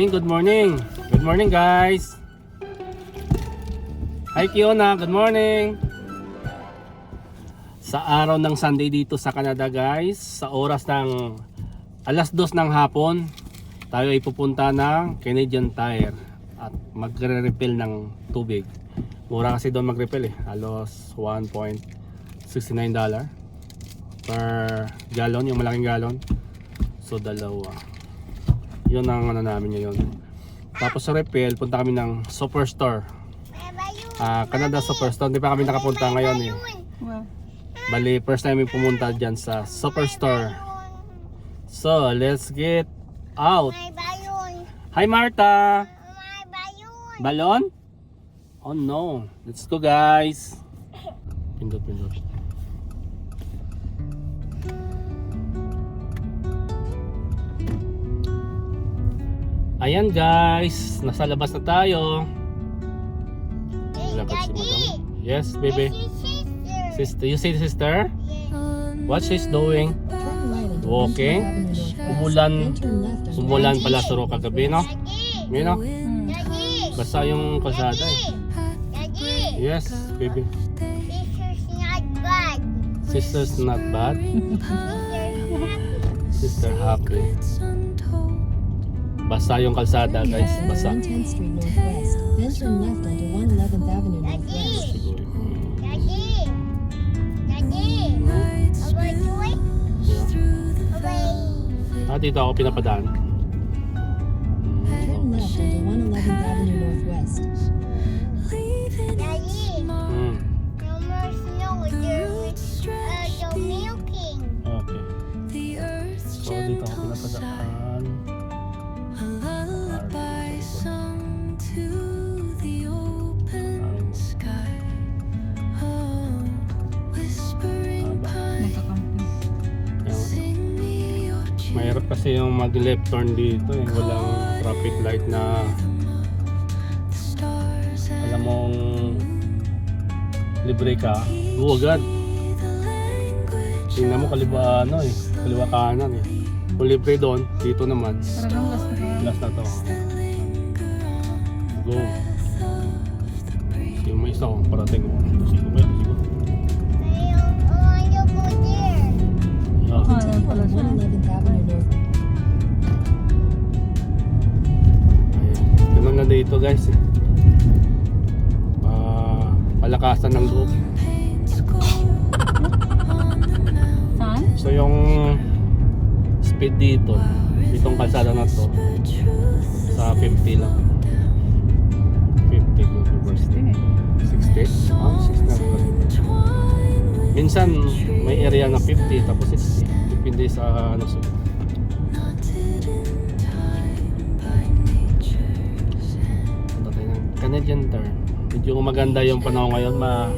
Good morning. Good morning guys. Hi Kiona, good morning. Sa araw ng Sunday dito sa Canada guys, sa oras ng alas 2 ng hapon, tayo ay pupunta ng Canadian Tire at magre-refill ng tubig. Mura kasi doon mag-refill eh, halos 1.69 dollar per gallon, yung malaking gallon. So dalawa yun ang ano namin ngayon. Tapos sa refill punta kami ng superstore. Ah Canada superstore. Hindi pa kami nakapunta ngayon eh. Bali first time yung pumunta dyan sa superstore. So let's get out. Hi Marta balon? Oh no. Let's go guys. Pindot pindot Ayan guys, nasa labas na tayo. Hey, Daddy. Yes, baby. Sister. Sister, you see sister? Yes. What she's doing? Walking. Umulan. Umulan pala sa Roca kagabi, no? No? Daddy. Basta yung kalsada eh. Yes, baby. Sister's not bad. Sister's not bad. Sister happy. Basta yung kalsada guys, basa. 110th Street Northwest, then turn left onto 111th Avenue Daddy. Northwest. Siguro. Daddy. Daddy. Abay, boy. yeah. Abay. Ah, dito ako pinapadaan. Turn left onto 111th Avenue Northwest. Mm. There's uh, okay. So dito ako pinapadaan. Kasi yung mag left turn dito eh. Walang traffic light na alam mong libre ka. Go agad. Tingnan mo kaliwa ano eh. Kaliwa kanan eh. Kung libre doon, dito naman. Last na to. Go. Sige mo isa ko. Parating ko. Sige ba yan? Sige. I want to go Dito guys. Ah, palakasan ng loob. So yung speed dito, ditong kalsada na to, sa 50 lang. 50 kilometers. Sige. 60? Ah, 60 na pala. Minsan may area na 50 tapos 60. Depende sa ano sa Canadian turn. Medyo maganda yung panahon ngayon, ma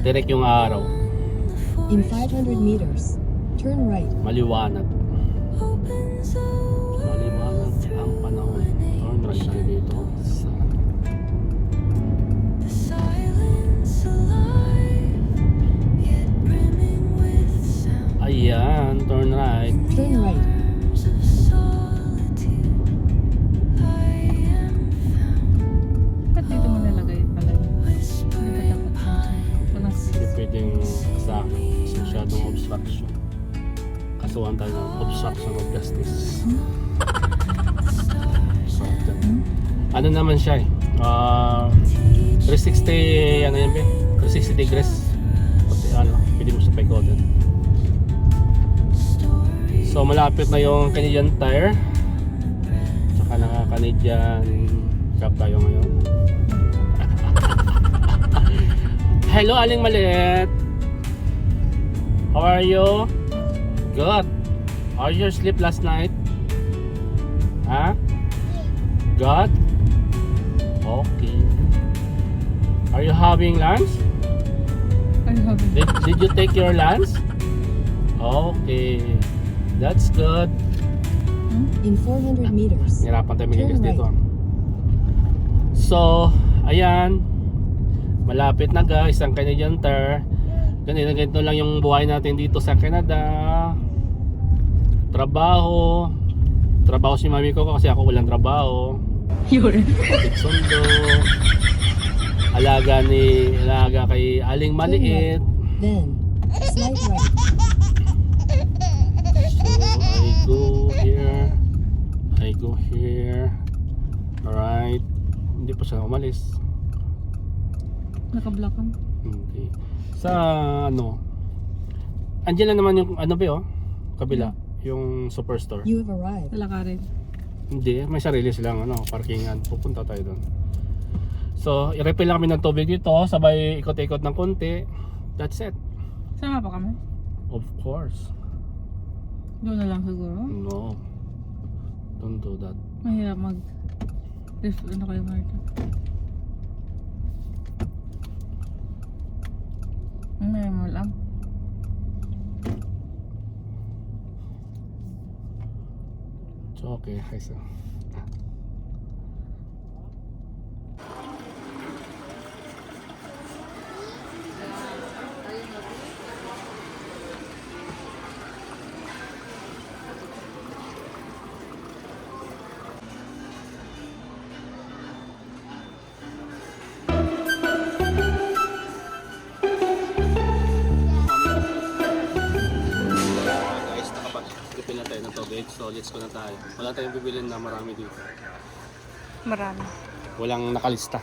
direct yung araw, In 500 meters, turn right. maliwanag. Maliwanag ang panahon. Turn right tayo dito. Sa Ayan, turn right. Turn right. Pwedeng sa masyadong obstruction. Kasuhan tayo ng obstruction of justice. So, ano naman siya eh. Ah, 360, ano yan ba? 360 degrees. Pati ano, pwede mo sa paikotin. So malapit na yung Canadian Tire. Tsaka na Canadian Cup tayo ngayon. Hello, Aling Maliit. How are you? Good. How your sleep last night? Huh? Good? Okay. Are you having lunch? Ay, habi. Did, did you take your lunch? Okay. That's good. In 400 meters, Hirapan tayo mag Turn dito. So, ayan. Malapit na guys ang Canadian Tire. Ganito, ganito lang yung buhay natin dito sa Canada. Trabaho, Trabaho si mami ko kasi ako walang trabaho. Yun. Sundo. Alaga ni alaga kay Aling Maliit. Then, right. So I go here. I go here. Alright. Hindi pa siya umalis. Naka-block ka. Hindi. Sa ano? Andiyan lang naman yung ano ba yun? Kabila. Yung superstore. You have arrived. Wala ka rin. Hindi, may sarili silang ano, parkingan. Pupunta tayo doon. So, i-refill lang kami ng tubig dito, sabay ikot-ikot ng konti. That's it. Sama pa kami? Of course. Doon na lang siguro. No. Don't do that. Mahirap mag... Ref, ano kayo Marta? May mo lang. It's okay. I saw. Tayong bibilin na marami dito. Marami. Walang nakalista.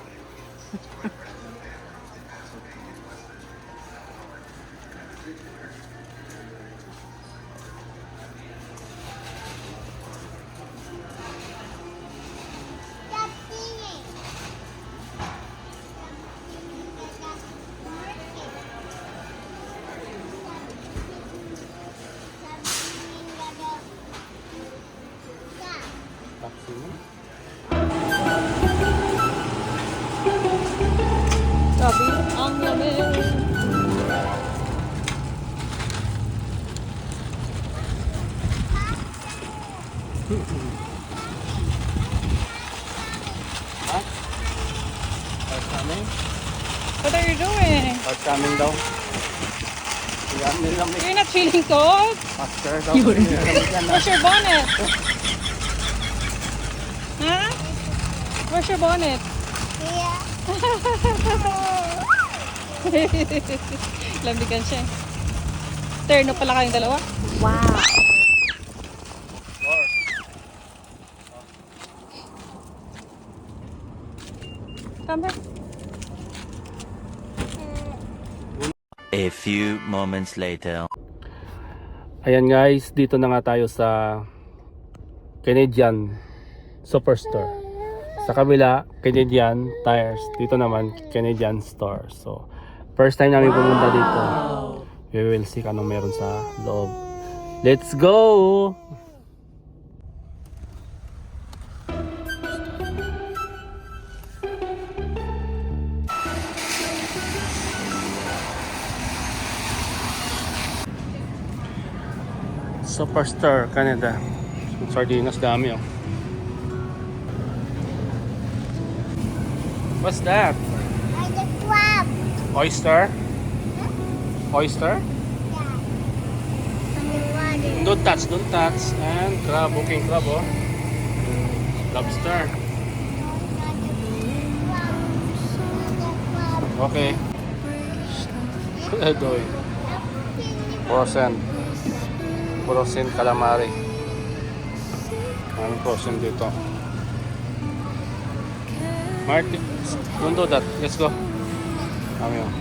Master daw. Yun. Where's your bonnet? ha? Where's your bonnet? Yeah. Lambigan siya. Terno pala kayong dalawa? Wow. Or, Tama. A few moments later. Ayan guys, dito na nga tayo sa Canadian Superstore. Sa kabila, Canadian Tires. Dito naman, Canadian Store. So, first time namin pumunta dito. We will see kung anong meron sa loob. Let's go! Superstar Canada. Sardinas dami oh. What's that? Just crab. Oyster? Oyster? Yeah. Don't touch, don't touch. And crab, okay crab oh. Lobster. Okay. Doy. Frozen. Frozen calamari. Maraming frozen dito. Martin, don't do that. Let's go. Kami ito.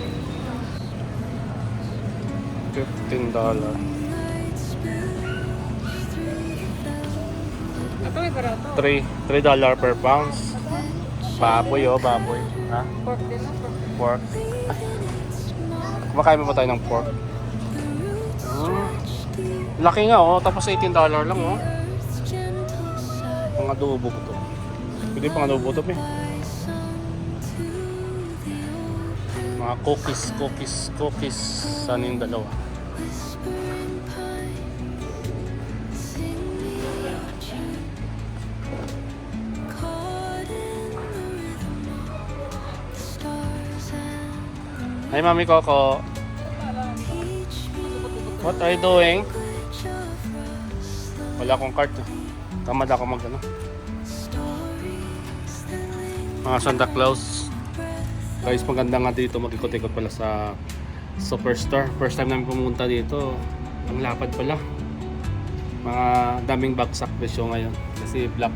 Three, three dollar per pounds. Baboy oh, baboy. Ha? Pork din. Pork. Kumakain mo ba tayo ng pork? Laki nga oh, tapos 18 dollar lang oh. Pang adobo ko to. Pwede pang adobo to eh. Mga cookies, cookies, cookies. Sana yung dalawa? Hi Mami Coco. What are you doing? Wala akong cart. Tamad ako mag ano. Mga Santa Claus. Guys, maganda nga dito mag-ikot-ikot pala sa Superstore. First time namin pumunta dito. Ang lapad pala. Mga daming bagsak presyo ngayon. Kasi Black,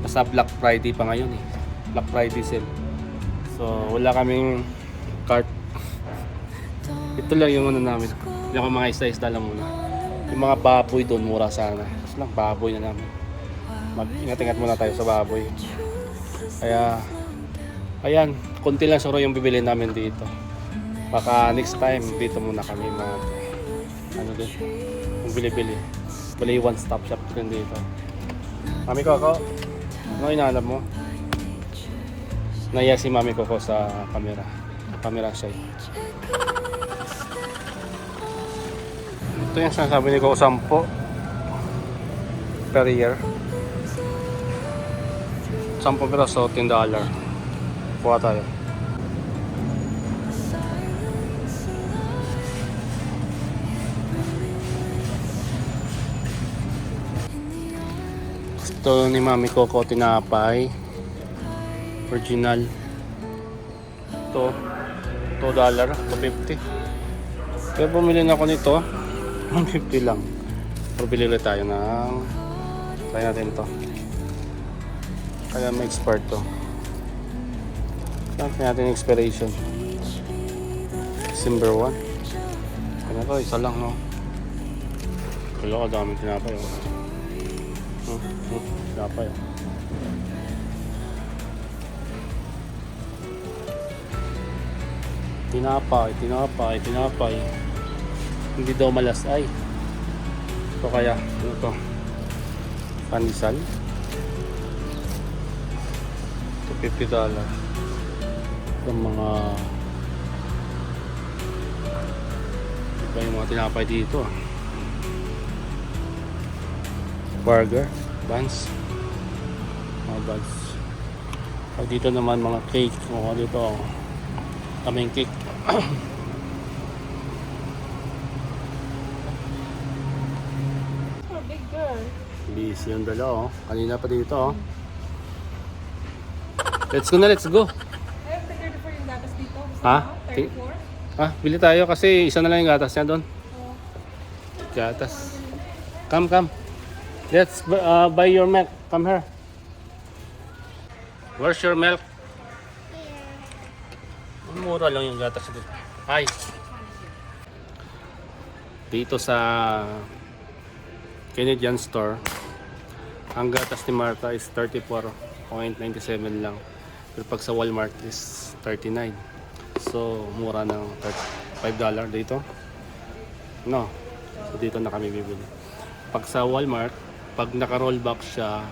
nasa Black Friday pa ngayon eh. Black Friday sale. So, wala kaming cart. Ito lang yung ano namin. Yung mga isa-isa lang muna. Yung mga baboy doon, mura sana. Lang, baboy na namin. Mag-ingat-ingat muna tayo sa baboy. Kaya, ayan, konti lang siguro yung bibili namin dito. Baka next time, dito muna kami mag, ano din, kung bili-bili. Bali one stop shop din dito. Mami Coco, ano inaanap mo? Naya si Mami Coco sa camera. Camera siya. eh. Ito yung sinasabi ni Coco, 10 per year. 10 piraso, 10 dollar. Kuha tayo. Ito ni Mami Coco tinapay. Original. Ito. 2 dollar. 250. Kaya bumili na ako nito. 150 lang. Pero bili tayo ng try natin to. Kaya may expert to. Saan natin expiration? December 1. Kaya to, isa lang no. Kala ko dami tinapay. Oh. Hmm, hmm, tinapay. Oh. Tinapay, tinapay, tinapay. Hindi daw malas ay. Ito kaya, ano to? Pandesal. Ito 50 dollar. Yung mga iba yung mga tinapay dito ah. Burger, buns. Mga buns. Pag dito naman mga cake, mga dito oh. kaming cake. Busy yung dalawa oh. Kanina pa dito oh. Let's go na, let's go. The 34 yung gatas dito. Gusto Ha? mo? Ti- 34? Ah, bili tayo kasi isa na lang yung gatas niya doon. Gatas. Come, come. Let's uh, buy your milk. Come here. Where's your milk? Mura lang yung gatas dito. Hi. Dito sa Canadian store, ang gatas ni Martha is 34.97 lang. Pero pag sa Walmart is 39. So, mura ng 5 dollar dito. No. So, dito na kami bibili. Pag sa Walmart, pag naka-rollback siya,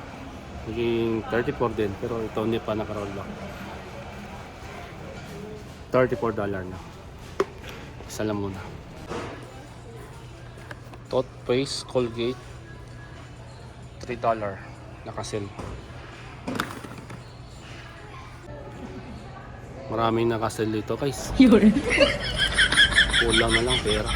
naging 34 din. Pero ito hindi pa naka-rollback. 34 dollar na. Isa lang muna. Toothpaste, Colgate, 3 dollar. Nakasil. Maraming nakasil dito guys. Kulang na lang pera.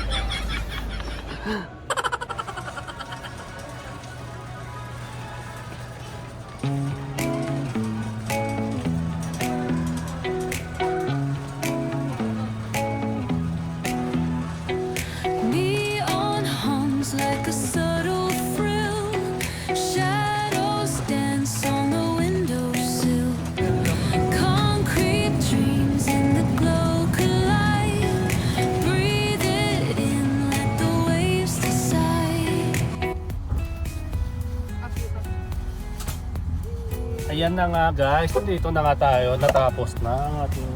Ayan na nga guys, dito na nga tayo, natapos na ang ating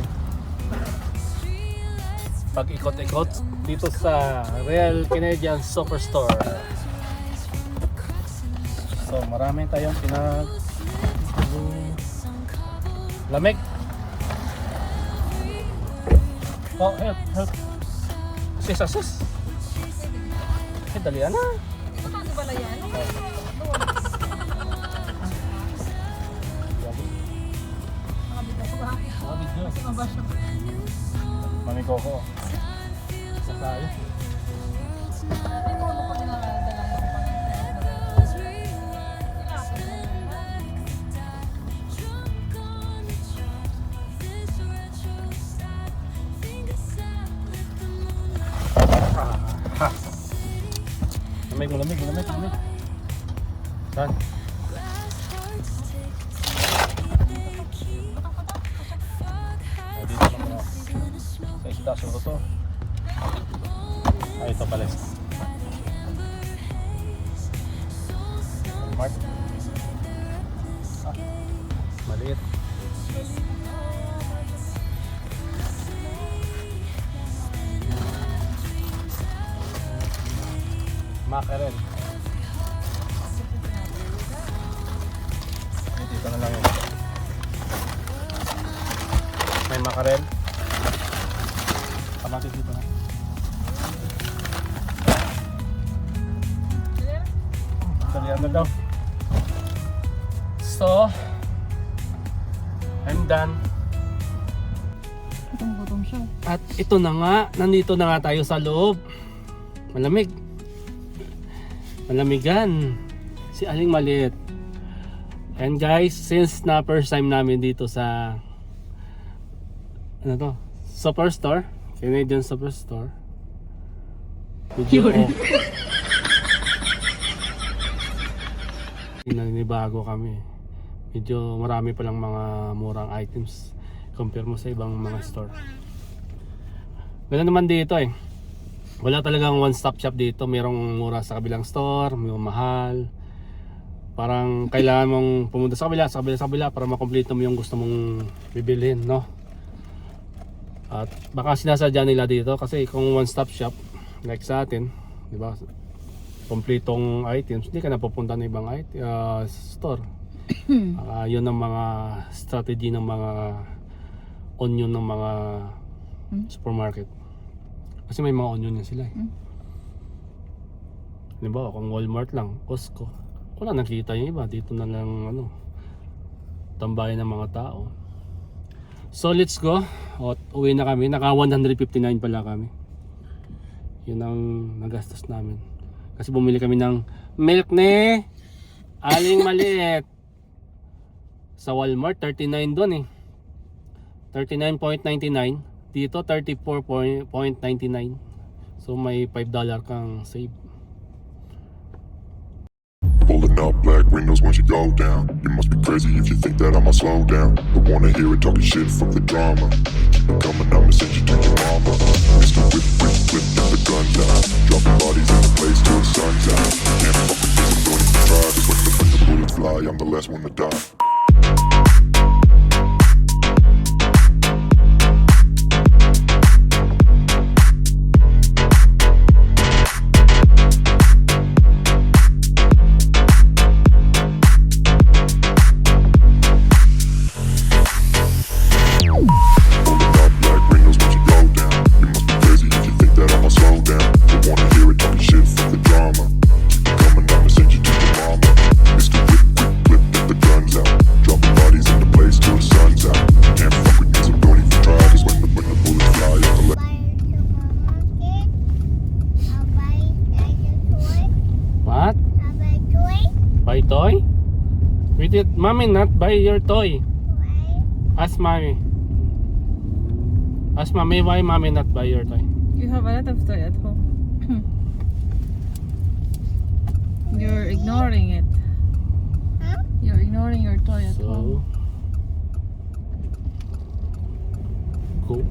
pag-ikot-ikot dito sa Real Canadian Superstore. So marami tayong pinag lamig. Oh, help, help. Sis, sis. Eh, dalian na. Ano ba na yan? Mabash na. Mami Coco. Isa tayo. Maliit. Mackerel. Ito na nga, nandito na nga tayo sa loob. Malamig. Malamigan. Si Aling Maliit. And guys, since na first time namin dito sa ano to? Superstore. Canadian Superstore. Medyo Naninibago kami. Medyo marami palang mga murang items compare mo sa ibang mga store. Ganun naman dito eh. Wala talagang one stop shop dito. Merong mura sa kabilang store, may mahal. Parang kailangan mong pumunta sa kabila, sa kabila, sa kabila para makomplete mo yung gusto mong bibilhin, no? At baka sinasadya nila dito kasi kung one stop shop like sa atin, di ba? Kompletong items, hindi ka na pupunta ng ibang it- ah, store. Ah, yun ang mga strategy ng mga onion ng mga Hmm? supermarket. Kasi may mga onion yan sila eh. Hmm. Halimbawa, kung Walmart lang, Costco, wala nakita yung iba. Dito na lang ano, tambayan ng mga tao. So let's go. O, uwi na kami. Naka 159 pala kami. Yun ang nagastos namin. Kasi bumili kami ng milk ni aling maliit. Sa Walmart, 39 doon eh. 39.99. Dito, 34.99. So may $5 kang save. Pulling up black windows once you go down. You must be crazy if you think that I'ma slow down. Don't wanna hear it talking shit, fuck the drama. Keep it coming, I'ma send you to your mama. Mr. Whip, whip, whip, get the guns out. Dropping bodies in the place till the sun's out. Can't fuck with this, I'm going to try. Just when the bullets fly, I'm the last one to die. Buy your toy. Why? Ask mommy. Ask mommy why mommy not buy your toy. You have a lot of toy at home. You're ignoring it. Huh? You're ignoring your toy at So, home. go.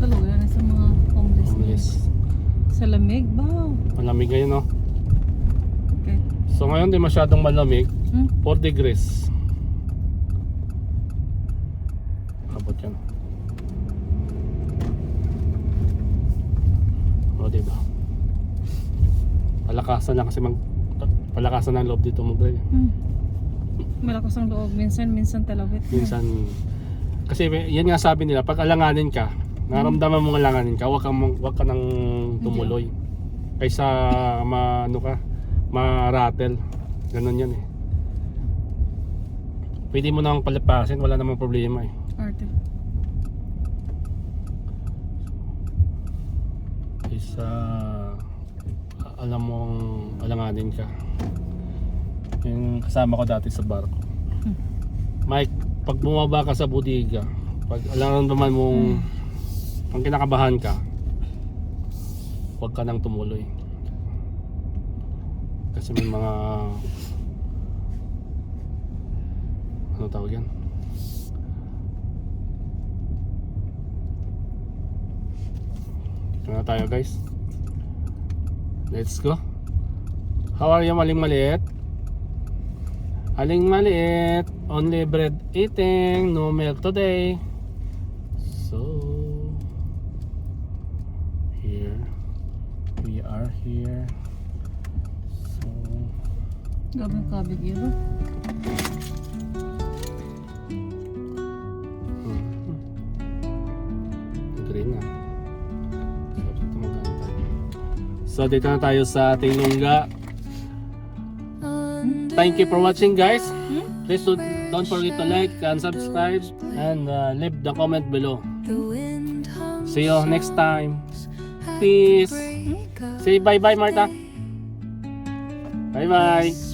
Lalo yan sa mga homeless. Homeless. Sa lamig, wow. Malamig ngayon, no? So ngayon, di masyadong malamig. Hmm? 4 degrees. Abot yan. O, diba? Palakasan lang kasi mag... Palakasan ng loob dito mo, bro. Hmm. Malakas ang loob. Minsan, minsan talawit. Minsan, kasi yan nga sabi nila, pag alanganin ka, naramdaman mong alanganin ka, wag ka, mong- wag ka nang tumuloy. Kaysa ma, ano ka, ma-rattle. Ganon yan eh. Pwede mo nang palapasin, wala namang problema eh. Arte. Kaysa alam mong alanganin ka. Yung kasama ko dati sa barko. Mike, pag bumaba ka sa bodega, pag alam naman mong ang kinakabahan ka, huwag ka nang tumuloy. Kasi may mga ano tawag yan? Na tayo guys. Let's go. How are you maling maliit? Aling maliit. Only bread eating. No milk today. So here we are here. So Gabing kabig yun. oh. Na. So, dito na tayo sa ating lungga. Thank you for watching guys. Please don't, forget to like and subscribe and uh, leave the comment below. See you next time. Peace. of Say bye-bye Marta. Bye-bye.